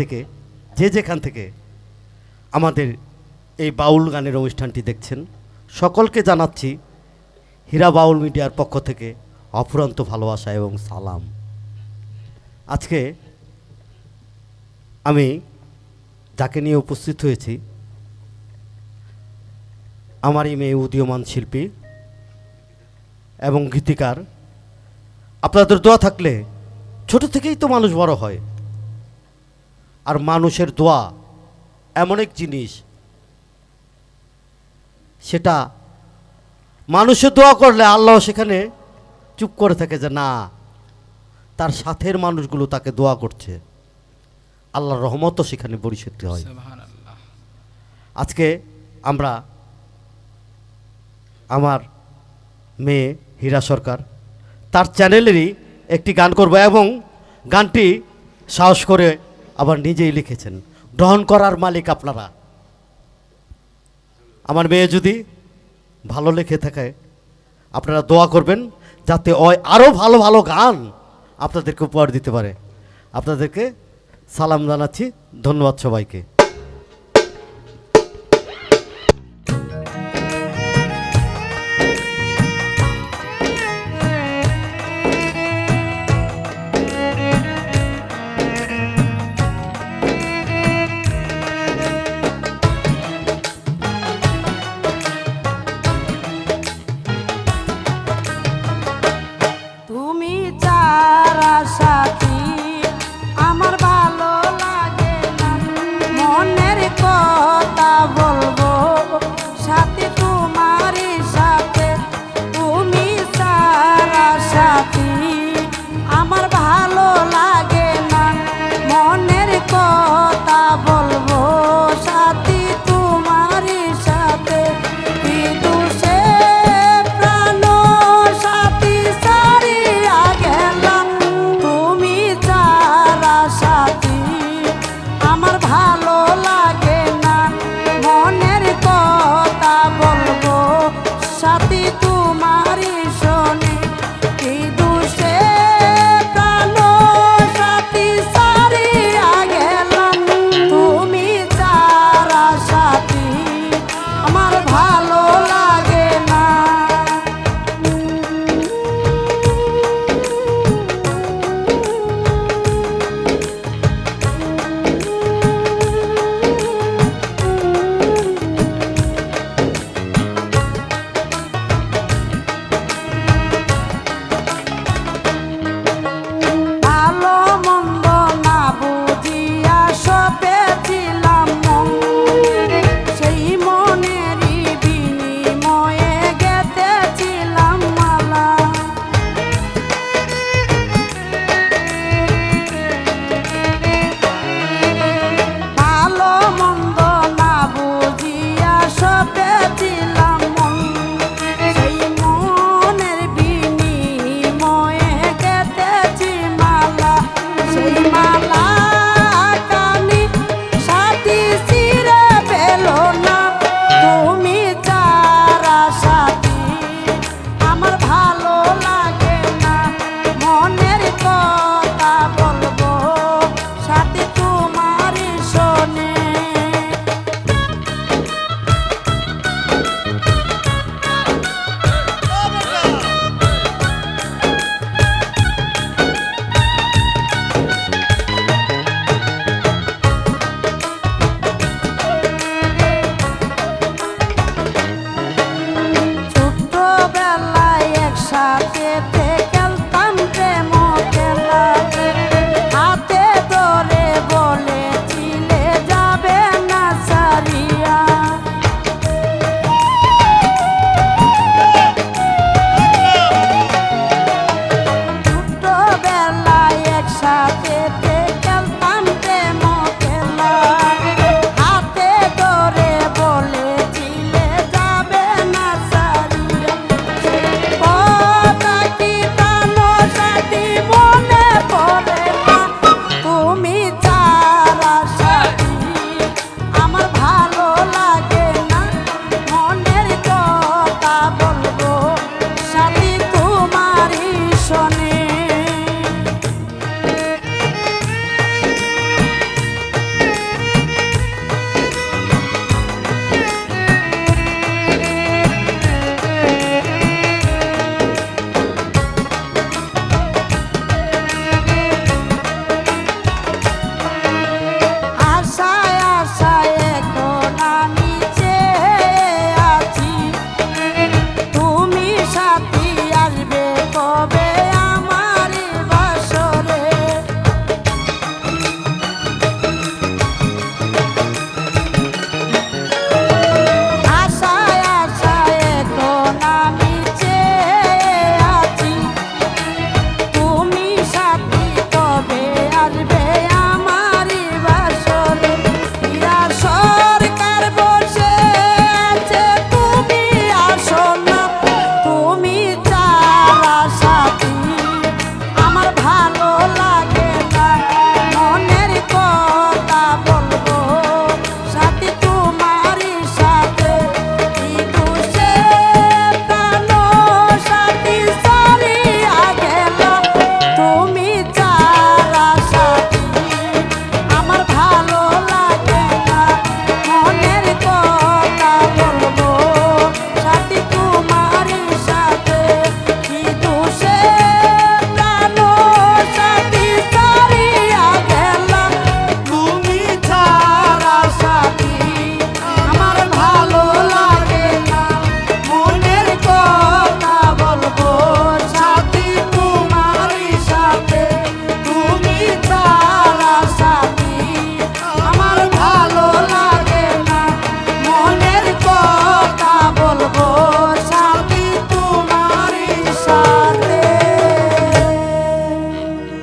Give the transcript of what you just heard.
থেকে, যে যেখান থেকে আমাদের এই বাউল গানের অনুষ্ঠানটি দেখছেন, সকলকে জানাচ্ছি হীরা বাউল মিডিয়ার পক্ষ থেকে অফুরন্ত ভালোবাসা এবং সালাম। আজকে আমি যাকে নিয়ে উপস্থিত হয়েছি আমার এই মেয়ে উদীয়মান শিল্পী এবং গীতিকার। আপনাদের দোয়া থাকলে ছোট থেকেই তো মানুষ বড় হয়। আর মানুষের দোয়া এমন এক জিনিস সেটা মানুষের দোয়া করলে আল্লাহ সেখানে চুপ করে থাকে যে না তার সাথের মানুষগুলো তাকে দোয়া করছে। আল্লাহর রহমতও সেখানে পরিশুদ্ধ হয়। আজকে আমরা আমার মেয়ে হীরা সরকার তার চ্যানেলেরই একটি গান করব এবং গানটি সাহস করে আবার নিজেই লিখেছেন গ্রহণ করার মালিক আপনারা। আমার মেয়ে যদি ভালো লেখে থাকে, আপনারা দোয়া করবেন যাতে অয় আরও ভালো ভালো গান আপনাদেরকে উপহার দিতে পারে। আপনাদেরকে সালাম জানাচ্ছি, ধন্যবাদ সবাইকে।